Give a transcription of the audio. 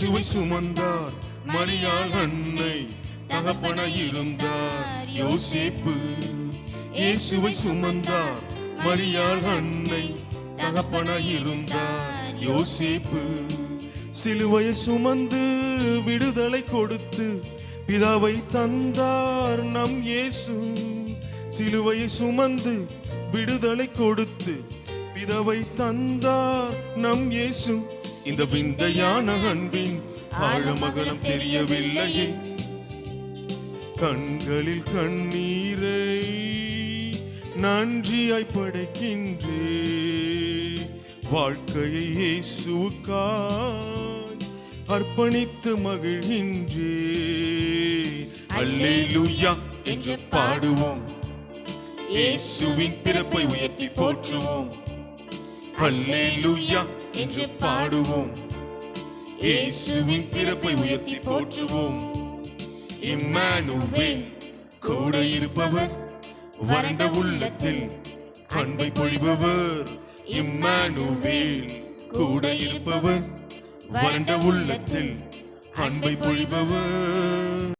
இயேசுவை சுமந்தார். மரியாள் அன்னை தகப்பன இருந்தார். யோசேப்பு இயேசுவை சுமந்தார். மரியாள் அன்னை தகப்பன இருந்தார். யோசேப்பு சிலுவையை சுமந்து விடுதலை கொடுத்து பிதாவை தந்தார். நம் இயேசு சிலுவையை சுமந்து விடுதலை கொடுத்து பிதாவை தந்தார். நம் இயேசு இந்த விந்தையான அன்பின் ஆழமகலம் தெரியவில்லையே. கண்களில் கண்ணீரை நன்றியாய் படைக்கின்றே வாழ்க்கையை இயேசுவுக்காய் அர்ப்பணித்து மகிழ்கின்றே அல்லேலூயா என்று பாடுவோம். இயேசுவின் பிறப்பை உயர்த்தி போற்றுவோம். அல்லேலூயா என்று பாடுவோம். இயேசுவின் பிறப்பை உயர்த்தி போற்றுவோம். இம்மானுவேல் கூட இருப்பவர் வறண்ட உள்ளத்தில் அன்பை பொழிபவர். இம்மானுவேல் கூட இருப்பவர் வறண்ட உள்ளத்தில் அன்பை பொழிபவர்.